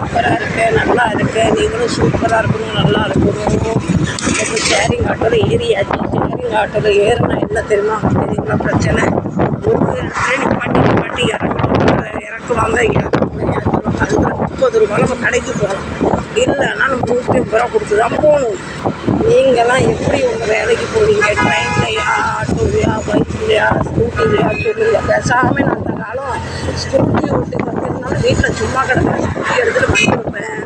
சூப்பராக இருக்கு நல்லா இருக்கு. நீங்களும் சூப்பராக இருக்கணும் நல்லா இருக்கணும். இப்போ ஷேரிங் ஆட்டோவில் ஏறியாச்சு ஷேரிங் ஆட்டோவில் ஏறினா என்ன தெரியுமா? தெரியுங்களா பிரச்சனை. ஒரு இடத்துல நிப்பாட்டி நிப்பாட்டி இறக்கணும் இறக்குவாங்க இறக்குவாங்க. அதுக்கு முப்பது ரூபா நம்ம கடைக்கு போகலாம். இல்லைன்னா நம்ம நூற்றி முப்பது ரூபா கொடுத்து தான் போகணும். நீங்கள்லாம் எப்படி உங்கள் வேலைக்கு போகிறீங்க ட்ரெயின்லையா ஆட்டோலையா பைக்லையா ஸ்கூட்டிலையா சொல்லுங்க பேசாமல் நான் அந்த காலம் ஸ்கூட்டி ஓட்டி கற்றுனாலும் வீட்டில் சும்மா கிடக்கிறேன் ஸ்கூட்டி எடுத்துகிட்டு பண்ணிருப்பேன்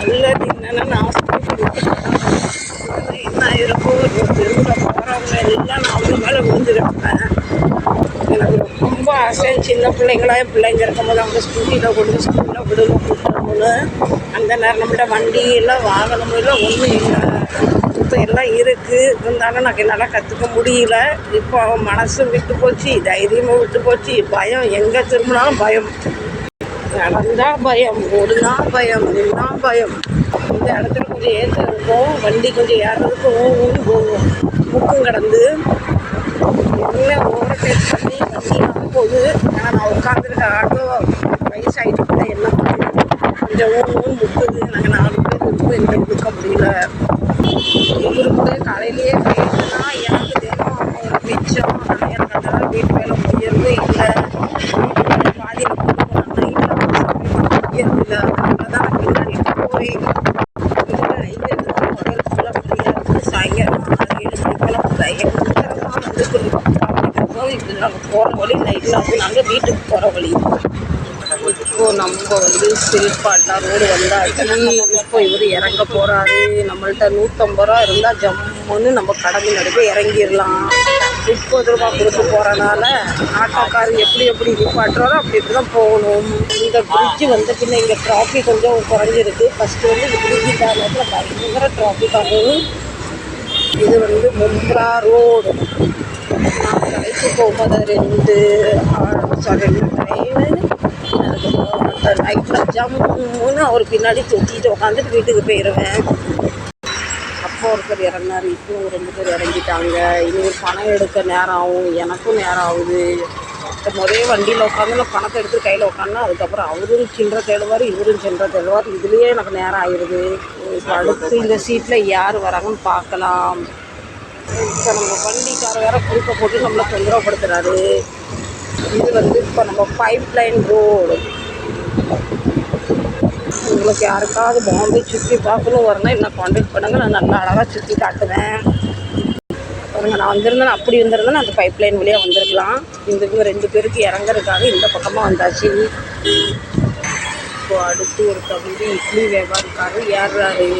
நல்லது என்னென்னா நான் என்ன ஆயிருக்கும் தெருவில் போகிறவங்க எல்லாம் நான் அவங்க மேலே விழுந்து கிடப்பேன் எனக்கு ரொம்ப ஆசை சின்ன பிள்ளைங்களா என் பிள்ளைங்க இருக்கும்போது அவங்க ஸ்கூட்டியில் கொண்டு ஸ்கூலில் விடணும் கூட்டணும்னு அந்த நேரம் நம்மகிட்ட வண்டி எல்லாம் வாகனமும் இல்லை ஒன்றும் இல்லை. இப்போ எல்லாம் இருக்குது இருந்தாலும் எனக்கு என்னால் கற்றுக்க முடியல. இப்போ அவன் மனசு விட்டு போச்சு தைரியமும் விட்டு போச்சு. பயம் எங்கே திரும்பினாலும் பயம். நடந்தா பயம் ஓடுனா பயம் நின்னா பயம். இந்த இடத்துல கொஞ்சம் ஏற்ற இருக்கும். வண்டி கொஞ்சம் ஏறதுக்கு ஊன்னு போகும் முக்கும் கடந்து. என்ன ஓவர்டேக் பண்ணி வண்டி போகுது ஆனால் நான் உட்காந்துருக்க ஆட்டோ வயசாகிட்டு கூட என்ன பண்ணுறது கொஞ்சம் ஊன் ஊன் முக்குது நாங்கள் நாலு பேர் இருக்கும் எங்களுக்கு கொடுக்க முடியல. இவரு காலையிலேயே போயிட்டுனா எனக்கு தினம் ஒரு மிச்சம் நான் எனக்கு வீட்டு வேலை முடியறது இல்லை. பாதியில் நைட்டில் முடியறது இல்லை அதனால தான் நான் பின்னாடி போய் போகிற வழி நைட்டில் வந்து நாங்கள் வீட்டுக்கு போகிற வழி. நம்ம வந்து சில்பாட்டா ரோடு வந்தாச்சு இப்போ இவர் இறங்க போறாரு? நம்மள்ட்ட நூற்றம்பது ரூபா இருந்தால் ஜம்முன்னு நம்ம கடந்து நடுக்க இறங்கிடலாம். முப்பது ரூபா கொடுத்து போகிறனால ஆட்டோக்காரர் எப்படி எப்படி நிப்பாட்டுறாரோ அப்படி இப்படி தான் போகணும். இந்த பிரிட்ஜு வந்த பின்ன இங்கே டிராஃபிக் கொஞ்சம் குறைஞ்சிருக்கு. ஃபஸ்ட்டு வந்து இந்த பிரிட்ஜு காரணத்தில் பயங்கர டிராஃபிக் ஆகும். இது வந்து மும்ப்ரா ரோடு. நான் கடைசி போகும்போது ரெண்டு சாரி ரெண்டு ட்ரெயின் அந்த ஜம்முன்னு அவர் பின்னாடி தொட்டிட்டு உட்காந்துட்டு வீட்டுக்கு போயிடுவேன் அப்போ ஒருத்தர் இறங்கினார் இப்போ ரெண்டு பேர் இறங்கிட்டாங்க. இனி பணம் எடுக்க நேரம் ஆகும் எனக்கும் நேரம் ஆகுது. இப்போ வண்டியில் உட்காந்து நான் பணத்தை எடுத்து கையில் உட்காந்தா அதுக்கப்புறம் அவரும் சில்லற தேடுவார் இவரும் சில்லற தேடுவார். இதுலேயே எனக்கு நேரம் ஆயிடுது இப்போ அடுத்து இந்த சீட்டில் யார் வராங்கன்னு பார்க்கலாம். இப்போ நம்ம வண்டிக்கார வேற குறுக்க போட்டு நம்மளை தொந்தரவுப்படுத்துறாரு இது வந்து இப்போ நம்ம பைப் லைன் ரோடு உங்களுக்கு யாருக்காவது பாம்பே சுற்றி பார்க்கணும் வரணும் என்ன காண்டாக்ட் பண்ணுங்கள் நான் நல்லா அழகாக சுற்றி காட்டுவேன். பாருங்கள் நான் வந்திருந்தேன் அப்படி வந்திருந்தேன் அந்த பைப் லைன் வழியாக வந்திருக்கலாம். இந்த ரெண்டு பேருக்கு இறங்குறதுக்காக இந்த பக்கமாக வந்தாச்சு. இப்போ அடுத்து ஒரு தம்பி இட்லி வியாபாரிக்காரு ஏறுறாரு.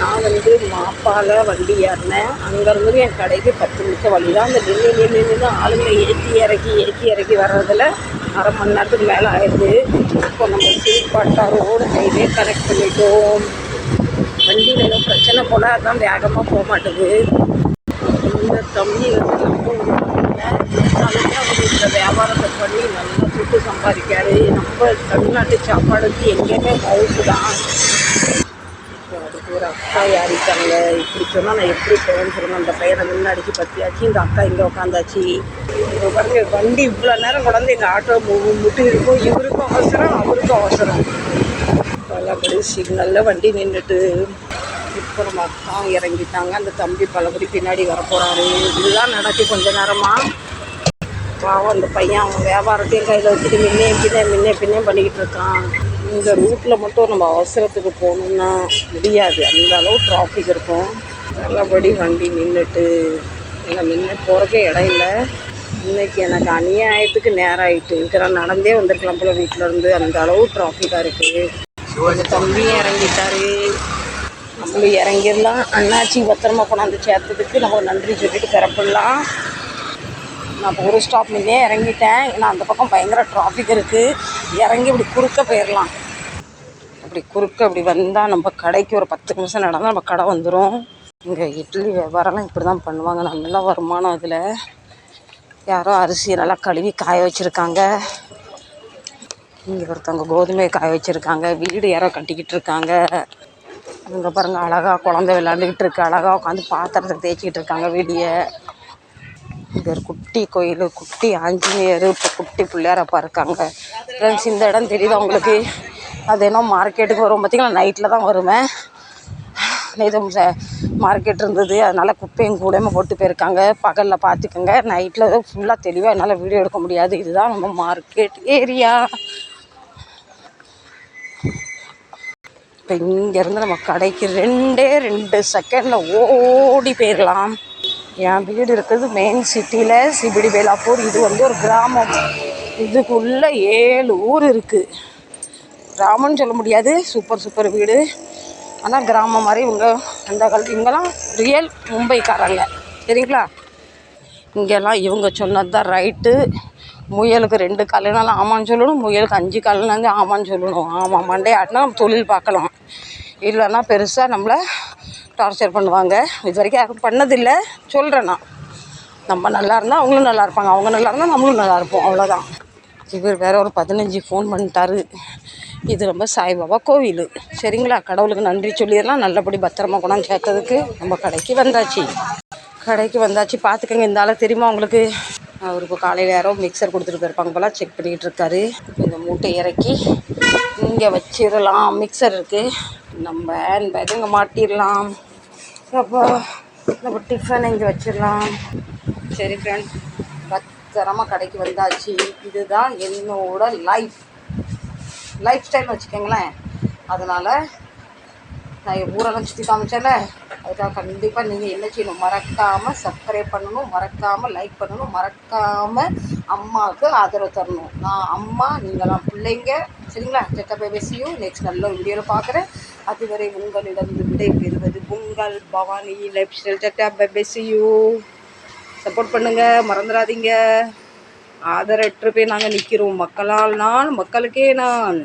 நான் வந்து மாப்பால் வண்டி ஏறினேன். அங்கேருந்து என் கடைக்கு பத்து நிமிஷம் வழி தான். அந்த நின்று நின்று ஆளுங்களை ஏற்றி இறக்கி ஏற்றி இறக்கி வர்றதில் அரை மணி நேரத்துக்கு மேலே ஆயிடுது. இப்போ நம்ம சீப்பாட்டா ரோடு ஹைவே கனெக்ட் பண்ணிட்டோம். வண்டியில் ஏதோ பிரச்சனை போல் அதான் வேகமாக போக மாட்டேங்குது. இந்த தம்பி வந்து இந்த வியாபாரத்தை பண்ணி நல்லா துட்டு சம்பாதிக்காரு. நம்ம தமிழ்நாட்டு சாப்பாடுக்கு எங்கேயுமே மவுசு தான். இப்போ அதுக்கு ஒரு அக்கா யாரிட்டாங்க இப்படி சொன்னால் நான் எப்படி போவேன்னு சொல்லணும் அந்த பையனை முன்னாடிக்கு பற்றியாச்சு இந்த அக்கா இங்கே உட்காந்தாச்சு இப்போ பாருங்க வண்டி இவ்வளோ நேரம் கொண்டாந்து எங்கள் ஆட்டோ மு முட்டி இருக்கும் இவருக்கும் அவசரம் அவருக்கும் அவசரம். பலபடி சிக்னலில் வண்டி நின்றுட்டு இப்போ நம்ம அக்கா இறங்கிட்டாங்க. அந்த தம்பி பலபடி பின்னாடி வரப்போகிறாரு இதுதான் நடக்கு கொஞ்ச நேரமாக பாவம் அந்த பையன் அவன் வியாபாரத்தையும் கையில் வச்சுட்டு முன்னே பின்னே முன்னே பின்னே பண்ணிக்கிட்டு இருக்கான். இந்த ரூட்டில் மட்டும் நம்ம அவசரத்துக்கு போகணுன்னா முடியாது. அந்த அளவு டிராஃபிக் இருக்கும். நல்லபடி வண்டி நின்றுட்டு இல்லை நின்று போகிறக்கே இடம் இல்லை. இன்னைக்கு எனக்கு அநியாயத்துக்கு நேரம் ஆயிட்டு இருக்கிறேன் நடந்தே வந்திருக்கலாம் போல வீட்டிலேருந்து அந்த அளவு ட்ராஃபிக்காக இருக்குது எங்கள் தம்பியும் இறங்கிட்டாரு. நம்மளும் இறங்கிடலாம். அண்ணாச்சி பத்திரமா கொண்டாந்து சேர்த்ததுக்கு நம்ம நன்றி சொல்லிட்டு கிளப்பிடலாம் நான் இப்போ ஒரு ஸ்டாப் முன்னே இறங்கிட்டேன். ஏன்னா அந்த பக்கம் பயங்கர டிராஃபிக் இருக்குது இறங்கி இப்படி குறுக்க போயிடலாம். அப்படி குறுக்க அப்படி வந்தால் நம்ம கடைக்கு ஒரு பத்து நிமிஷம் நடந்தால் நம்ம கடை வந்துடும் இங்கே இட்லி வியாபாரம்லாம் இப்படி தான் பண்ணுவாங்க. நல்லா வருமானம் அதில். யாரோ அரிசியை நல்லா கழுவி காய வச்சுருக்காங்க. இங்கே ஒருத்தவங்க கோதுமையை காய வச்சுருக்காங்க. வீடு யாரோ கட்டிக்கிட்டு இருக்காங்க. அங்கே பாருங்கள் அழகாக குழந்தை விளாண்டுக்கிட்டு இருக்கு. அழகாக உட்காந்து பாத்திரத்தை தேய்ச்சிக்கிட்டு இருக்காங்க வீடியை இது ஒரு குட்டி கோயில் குட்டி ஆஞ்சநேயர் இப்போ குட்டி பிள்ளையாரப்பா இருக்காங்க. ஃப்ரெண்ட்ஸ் இந்த இடம் தெரியுது அவங்களுக்கு அது என்ன மார்க்கெட்டுக்கு வரும் பார்த்திங்கன்னா நைட்டில் தான் வருவேன் நேற்று மார்க்கெட் இருந்தது. அதனால் குப்பையும் கூடமா போட்டு போயிருக்காங்க. பகலில் பார்த்துக்கோங்க. நைட்டில் ஃபுல்லாக தெளிவாக என்னால் வீடியோ எடுக்க முடியாது. இதுதான் நம்ம மார்க்கெட் ஏரியா இப்போ இங்கேருந்து நம்ம கடைக்கு ரெண்டே ரெண்டு செகண்டில் ஓடி போயிடலாம் என் வீடு இருக்கிறது மெயின் சிட்டியில் சிபிடி வேலாப்பூர் இது வந்து ஒரு கிராமம். இதுக்குள்ளே ஏழு ஊர் இருக்குது கிராமம்னு சொல்ல முடியாது. சூப்பர் சூப்பர் வீடு. ஆனால் கிராமம் மாதிரி இவங்க அந்த காலத்து இவங்கெல்லாம் ரியல் மும்பைக்காரங்க. சரிங்களா? இங்கெல்லாம் இவங்க சொன்னது தான் ரைட்டு முயலுக்கு ரெண்டு காலனாலும் ஆமான்னு சொல்லணும் முயலுக்கு அஞ்சு காலனாலும் ஆமான்னு சொல்லணும். ஆமாம் மண்டே ஆட்டினா நம்ம தொழில் பார்க்கலாம். இல்லைன்னா பெருசாக நம்மளை டார்ச்சர் பண்ணுவாங்க. இது வரைக்கும் யாரும் பண்ணதில்லை. சொல்கிறேன் நான். நம்ம நல்லா இருந்தால் அவங்களும் நல்லா இருப்பாங்க. அவங்க நல்லா இருந்தால் நம்மளும் நல்லா இருப்போம். அவ்வளோதான் இவர் வேற ஒரு பதினஞ்சு ஃபோன் பண்ணிட்டாரு. இது ரொம்ப சாய்பாபா கோவில். சரிங்களா? கடவுளுக்கு நன்றி சொல்லிடலாம் நல்லபடி பத்திரமா கொண்டாந்து சேர்த்ததுக்கு நம்ம கடைக்கு வந்தாச்சு. கடைக்கு வந்தாச்சு. பார்த்துக்கங்க இந்த தெரியுமா உங்களுக்கு? அவர் இப்போ காலையில் யாரோ மிக்சர் கொடுத்துட்டு போயிருப்பாங்க போல செக் பண்ணிக்கிட்டு இருக்காரு. இந்த மூட்டை இறக்கி இங்கே வச்சிடலாம். மிக்சர் இருக்குது நம்ம ஹேண்ட் பேக் இங்கே மாட்டிடலாம். அப்போ நம்ம டிஃபன் இங்கே வச்சிடலாம். சரி ஃப்ரெண்ட் பத்திரமா கடைக்கு வந்தாச்சு. இதுதான் என்னோட லைஃப் லைஃப் ஸ்டைல்னு வச்சுக்கோங்களேன். அதனால் நான் என் ஊரெல்லாம் சுற்றி காமிச்சேன்ல. அதுக்காக கண்டிப்பாக நீங்கள் என்ன செய்யணும்? மறக்காமல் சப்ஸ்கிரைப் பண்ணணும். மறக்காமல் லைக் பண்ணணும். மறக்காமல் அம்மாவுக்கு ஆதரவு தரணும். நான் அம்மா நீங்களாம் பிள்ளைங்க. சரிங்களா? செட்ட பேசியும் நெக்ஸ்ட் நல்ல வீடியோவில் பார்க்குறேன் அதுவரை உங்களிடம் விடை பெறுவது உங்கள் பவானி லைஃப் ஸ்டைல் செட்டா பேசியும் சப்போர்ட் பண்ணுங்கள் மறந்துடாதீங்க. ஆதரவற்று போய் நாங்கள் நிற்கிறோம் மக்களால் நான் மக்களுக்கே நான்